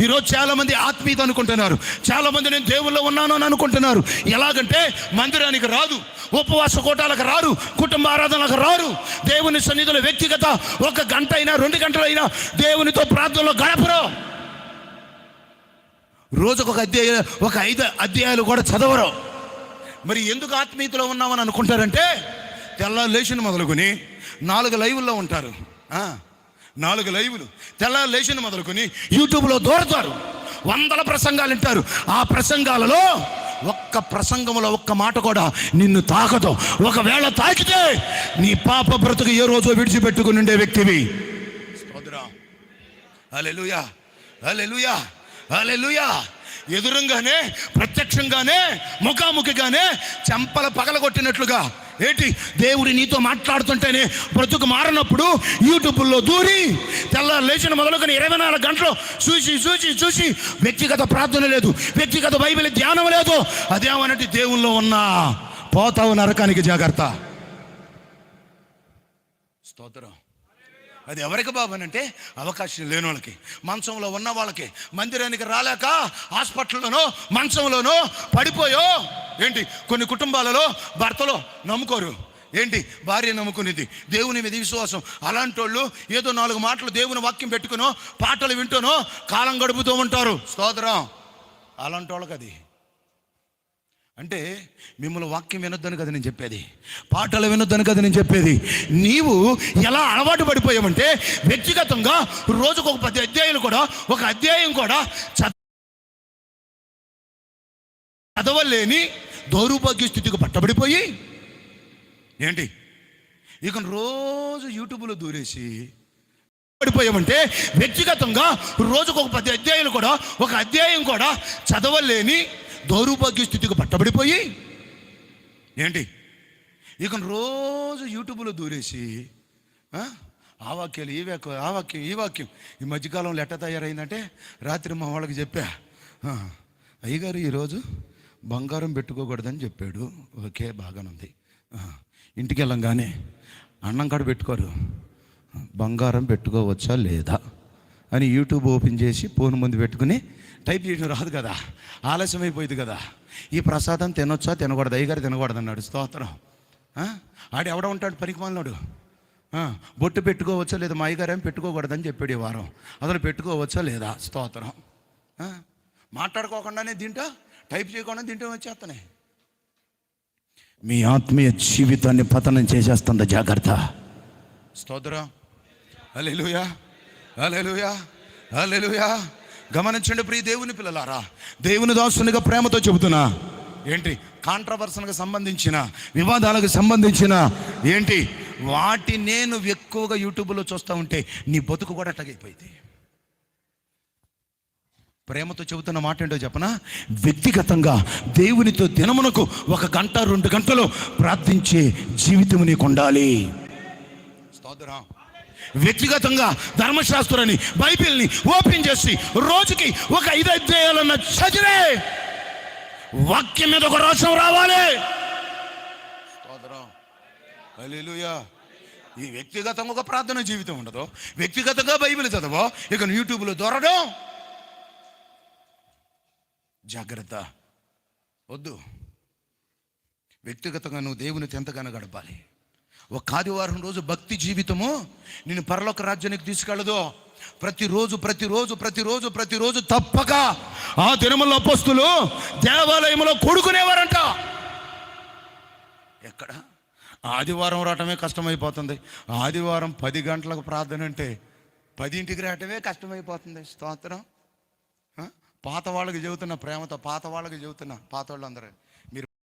ఈరోజు చాలా మంది ఆత్మీయత అనుకుంటున్నారు. చాలా మంది నేను దేవుల్లో ఉన్నాను అని అనుకుంటున్నారు. ఎలాగంటే మందిరానికి రాదు ఉపవాస కూటాలకు రారు కుటుంబ ఆరాధనలకు రారు. దేవుని సన్నిధిలో వ్యక్తిగత ఒక గంట అయినా రెండు గంటలైనా దేవునితో ప్రార్థనలో గడపరు. రోజుకు ఒక అధ్యాయ ఒక ఐదు అధ్యాయాలు కూడా చదవరు. మరి ఎందుకు ఆత్మీయతలో ఉన్నామని అనుకుంటారంటే తెల్ల లేచిన మొదలుకొని నాలుగు లైవుల్లో ఉంటారు. ఆ, నాలుగు లైవ్లు. తెల్లారు లేచిన మొదలుకొని యూట్యూబ్లో దూరతారు. వందల ప్రసంగాలు వింటారు. ఆ ప్రసంగాలలో ఒక్క ప్రసంగంలో ఒక్క మాట కూడా నిన్ను తాకదు. ఒకవేళ తాకితే నీ పాప బ్రతుకు ఏ రోజు విడిచిపెట్టుకుని ఉండే వ్యక్తివి? స్తోత్రం హల్లెలూయా. హల్లెలూయా. హల్లెలూయా. ఎదురుగానే ప్రత్యక్షంగానే ముఖాముఖిగానే చెంపల పగలగొట్టినట్లుగా ఏంటి? దేవుడి నీతో మాట్లాడుతుంటేనే బ్రతుకు మారినప్పుడు యూట్యూబ్లో దూరి తెల్ల లేచిన మొదలుకొని ఇరవై నాలుగు గంటలు చూసి చూసి చూసి వ్యక్తిగత ప్రార్థన లేదు వ్యక్తిగత బైబిల్ ధ్యానం లేదు. అదేమన్నట్టు దేవుల్లో ఉన్నా పోతావు నరకానికి జాగ్రత్త. స్తోత్రం. అది ఎవరికి బాబు అని అంటే అవకాశం లేని వాళ్ళకి. మంచంలో ఉన్న వాళ్ళకి. మందిరానికి రాలేక హాస్పిటల్లోనో మంచంలోనో పడిపోయో. ఏంటి? కొన్ని కుటుంబాలలో భర్తలో నమ్ముకోరు. ఏంటి? భార్య నమ్ముకునేది. దేవుని మీద విశ్వాసం. అలాంటి వాళ్ళు ఏదో నాలుగు మాటలు దేవుని వాక్యం పెట్టుకునో పాటలు వింటూనో కాలం గడుపుతూ ఉంటారు. స్తోత్రం. అలాంటి వాళ్ళకి అది అంటే మిమ్మల్ని వాక్యం వినొద్దని కదా నేను చెప్పేది పాటలు వినొద్దని కదా నేను చెప్పేది. నీవు ఎలా అలవాటు పడిపోయావంటే వ్యక్తిగతంగా రోజుకు ఒక పది అధ్యాయులు కూడా ఒక అధ్యాయం కూడా చదవలేని దౌర్భాగ్య స్థితికి పట్టబడిపోయి ఏంటి? ఇక రోజు యూట్యూబ్లో దూరేసి పడిపోయామంటే వ్యక్తిగతంగా రోజుకు ఒక పది అధ్యాయులు కూడా ఒక అధ్యాయం కూడా చదవలేని దౌర్భాగ్య స్థితికి పట్టబడిపోయి. ఏంటి? ఇక రోజు యూట్యూబ్లో దూరేసి ఆ, వాక్యాలు ఈ వాక్యం ఆ వాక్యం ఈ వాక్యం. ఈ మధ్యకాలంలో ఎట్ట తయారైందంటే రాత్రి మా వాళ్ళకి చెప్పా అయ్యగారు ఈరోజు బంగారం పెట్టుకోకూడదని చెప్పాడు. ఓకే బాగానుంది ఇంటికి వెళ్ళంగానే అన్నం కాడ పెట్టుకోరు. బంగారం పెట్టుకోవచ్చా లేదా? అని యూట్యూబ్ ఓపెన్ చేసి ఫోన్ ముందు పెట్టుకుని టైప్ చేయడం రాదు కదా. ఆలస్యం అయిపోయింది కదా. ఈ ప్రసాదం తినొచ్చా? తినకూడదు? అయ్యగారు తినకూడదు అన్నాడు. స్తోత్రం. ఆడు ఎవడ ఉంటాడు పనికిమాలినాడు. బొట్టు పెట్టుకోవచ్చా లేదా? మా అయ్యగారు ఏం పెట్టుకోకూడదని చెప్పాడు ఈ వారం. అతను పెట్టుకోవచ్చా లేదా? స్తోత్రం. మాట్లాడుకోకుండానే తింటా టైప్ చేయకుండా తింటా వచ్చేస్తానే మీ ఆత్మీయ జీవితాన్ని పతనం చేసేస్తుంది జాగ్రత్త. స్తోత్రం. అలెలుయా అలెలుయా అలెలుయా గమనించండి ప్రియ దేవుని పిల్లలారా. దేవుని దాసునిగా ప్రేమతో చెబుతున్నా. ఏంటి? కాంట్రవర్సన్కి సంబంధించిన వివాదాలకు సంబంధించిన ఏంటి? వాటి నేను ఎక్కువగా యూట్యూబ్లో చూస్తూ ఉంటే నీ బతుకు కూడా అట్టగైపోయింది ప్రేమతో చెబుతున్న మాట ఏంటో చెప్పనా? వ్యక్తిగతంగా దేవునితో దినమునకు ఒక గంట రెండు గంటలు ప్రార్థించే జీవితం నీకు ఉండాలి స్తోత్రం. వ్యక్తిగతంగా ధర్మశాస్త్రాన్ని బైబిల్ని ఓపెన్ చేసి రోజుకి ఒక ఐదు అధ్యాయాలన్న చదివే వాక్యం మీద ఒక రోషం రావాలి. స్తోత్రం. ఈ వ్యక్తిగతంగా ఒక ప్రార్థన జీవితం ఉండదు. వ్యక్తిగతంగా బైబిల్ చదవో ఇక యూట్యూబ్లో దొరడం జాగ్రత్త. వద్దు. వ్యక్తిగతంగా నువ్వు దేవునితో ఎంతగానో గడపాలి. ఒక ఆదివారం రోజు భక్తి జీవితము నేను పరలోక రాజ్యానికి తీసుకెళ్ళదు. ప్రతిరోజు ప్రతిరోజు ప్రతిరోజు ప్రతిరోజు తప్పక ఆ దినముల అపస్తులు దేవాలయంలో కూడుకునేవారంట. ఎక్కడ? ఆదివారం రావటమే కష్టమైపోతుంది. ఆదివారం పది గంటలకు ప్రార్థన అంటే పదింటికి రావటమే కష్టమైపోతుంది. స్తోత్రం. పాత వాళ్ళకి చెబుతున్న ప్రేమతో పాత వాళ్ళకి చెబుతున్నా పాత వాళ్ళందరూ.